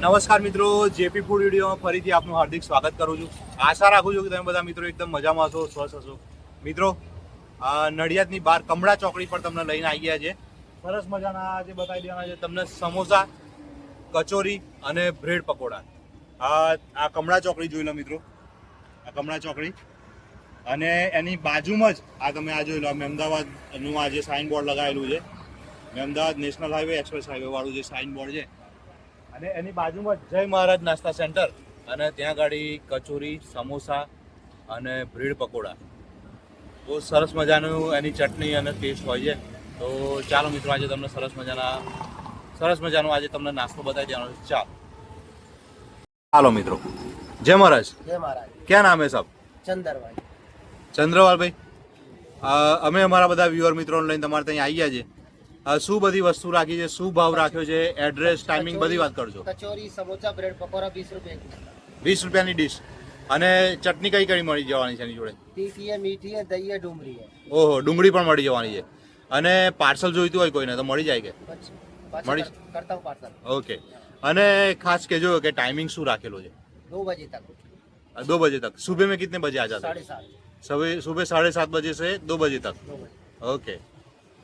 નમસ્કાર મિત્રો JP food વિડીયોમાં ફરીથી આપનું હાર્દિક સ્વાગત કરું છું. આશા રાખું છું કે તમે બધા મિત્રો એકદમ મજામાં હશો, સ્વસ્થ હશો. મિત્રો નડિયાદની બહાર કમળા ચોકડી પર તમને લઈને આવી ગયા છે. સરસ મજાના જે બતાવી દેવાના છે, તમને સમોસા, કચોરી અને બ્રેડ પકોડા. આ કમળા ચોકડી જોઈ લો મિત્રો. આ કમળા ચોકડી. અને એની બાજુમાં જ આ તમે આ જોઈ લો, આ અમદાવાદનું આ જે સાઇન બોર્ડ લગાવેલું છે. Ahmedabad national highway, express highway વાળું જે સાઇન બોર્ડ છે અને એની બાજુમાં જય મહારાજ નાસ્તા સેન્ટર અને ત્યાં ગાડી કચોરી સમોસા અને બ્રેડ પકોડા. બહુ સરસ મજાનું એની ચટણી અને ટેસ્ટ હોય છે. તો ચાલો મિત્રો આજે તમને સરસ મજાના સરસ મજાનો આજે તમને નાસ્તો બતાવી દેવાનો છે. ચાલો. હાલો મિત્રો. જય મહારાજ. જય મહારાજ. ક્યાં નામ હે સાહેબ? ચંદરભાઈ ચંદ્રવાલ ભાઈ અમે અમારા બધા વ્યુઅર મિત્રોને લઈને તમારે ત્યાં આવી ગયા છે અ, શું બધી વસ્તુ રાખી છે શું ભાવ રાખ્યો છે એડ્રેસ ટાઈમિંગ બધી વાત કરજો કચોરી સમોસા બ્રેડ પકોડા વીસ રૂપિયા કિલો વીસ રૂપિયાની ડીશ અને ચટણી કઈ કઈ મળી જવાની છે એની જોડે તીખી હે મીઠી હે દહીં હે ડુંગળી હે ઓહો ડુંગળી પણ મળી જવાની છે અને પાર્સલ જોઈતું હોય કોઈને તો મળી જાય કે પછી પાછું મળી- કર- કરતા હું પાર્સલ ઓકે અને ખાસ કહેજો કે ટાઈમિંગ શું રાખેલો છે दो बजे तक दो बजे तक सुबह में कितने बजे आ जाते साढ़े हैं सात सुबह सुबह साढ़े सात बजे से दो बजे तक दो बजे ઓકે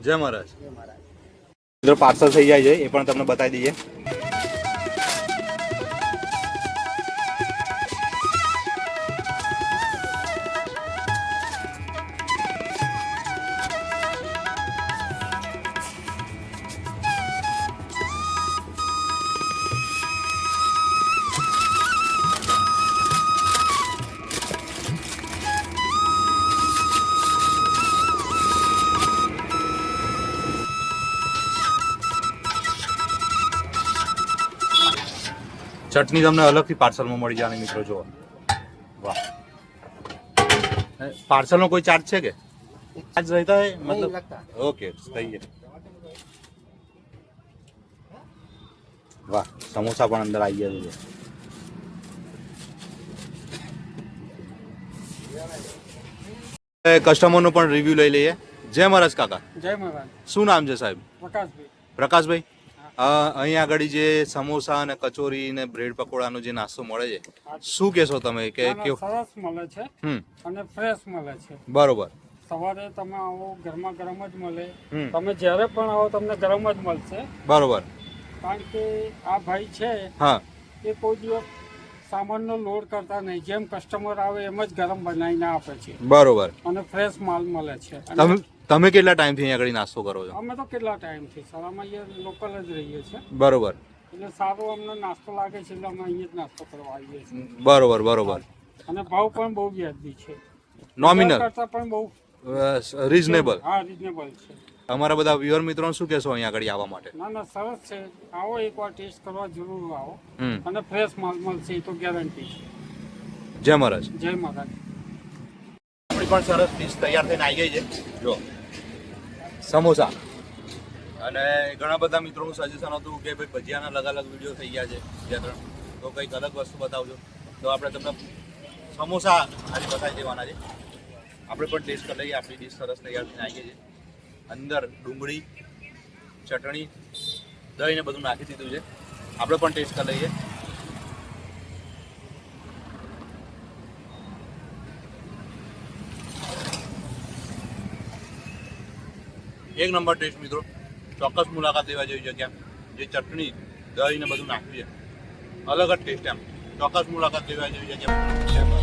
જય મહારાજ जय महाराज પાર્સલ થઈ જાય છે એ પણ તમને બતાવી દઈએ. ચટણી તમને અલગથી પાર્સલમાં મળી જવાની મિત્રો જુઓ. વાહ. પાર્સલનો કોઈ ચાર્જ છે કે? ચાર્જ રહેતા હે મતલબ ઓકે થઈ ગયા. વાહ સમોસા પણ અંદર આવી ગયા છે કસ્ટમરનો પણ રિવ્યુ લઈ લઈએ. જય મહારાજ કાકા. જય મહારાજ. શું નામ છે સાહેબ? પ્રકાશભાઈ. પ્રકાશભાઈ? અ, અહીં આગળ જે સમોસા અને કચોરી ને બ્રેડ પકોડાનો જે નાસ્તો મળે છે શું કહેશો તમે? કે ના, સરસ મળે છે અને ફ્રેશ મળે છે. બરોબર. સવારે તમે આવો ગરમા ગરમ જ મળે. તમે જ્યારે પણ આવો તમને ગરમ જ મળશે. બરોબર. કારણ કે આ ભાઈ છે હા. એ કોઈ દિવસ સામાનનો લોડ કરતા નહીં. જેમ કસ્ટમર આવે એમ જ ગરમ બનાવીને આપે છે. બરોબર. અને ફ્રેશ માલ મળે છે. તમે તમે કેટલા ટાઈમથી અહીંયા આગળ નાસ્તો કરો છો? અમે તો કેટલા ટાઈમથી? અમે અહીંયા લોકલ જ રહીએ છીએ. બરોબર. એટલે સારો અમને નાસ્તો લાગે છે એટલે અમે અહીંયા જ નાસ્તો કરવા આવીએ છીએ. બરોબર બરોબર. અને ભાવ પણ બહુ વ્યાજબી છે. નોમિનલ કરતા પણ બહુ રીઝનેબલ હા રિઝનેબલ છે. અમારા બધા વ્યુઅર મિત્રો શું કહેશો અહીંયા આગળ આવવા માટે? ના ના સરસ છે. આવો એકવાર ટેસ્ટ કરવા જરૂર આવો. અને ફ્રેશ માલ મળશે એ તો ગેરંટી છે. જય મહારાજ. જય મહારાજ. આપણી પણ સરસ ડીશ તૈયાર થઈને આવી ગઈ છે. જો. સમોસા. અને ઘણા બધા મિત્રોનું સજેશન હતું કે ભાઈ ભજીયાના અલગ અલગ વીડિયો થઈ ગયા છે બે ત્રણ. તો કંઈક અલગ વસ્તુ બતાવજો. તો આપણે તમને સમોસા આજે બતાવી દેવાના છે. આપણે પણ ટેસ્ટ કરી લઈએ. આપણી ડીશ સરસ તૈયાર થઈને આવીએ છીએ અંદર ડુંગળી, ચટણી, દહીં ને બધું નાખી દીધું છે. આપણે પણ ટેસ્ટ કરી લઈએ. એક નંબર ટેસ્ટ મિત્રો. ચોક્કસ મુલાકાત લેવા જેવી જગ્યા. જે ચટણી, દહીં ને બધું નાખ્યું છે. અલગ જ ટેસ્ટ એમ. ચોક્કસ મુલાકાત લેવા જેવી જગ્યા.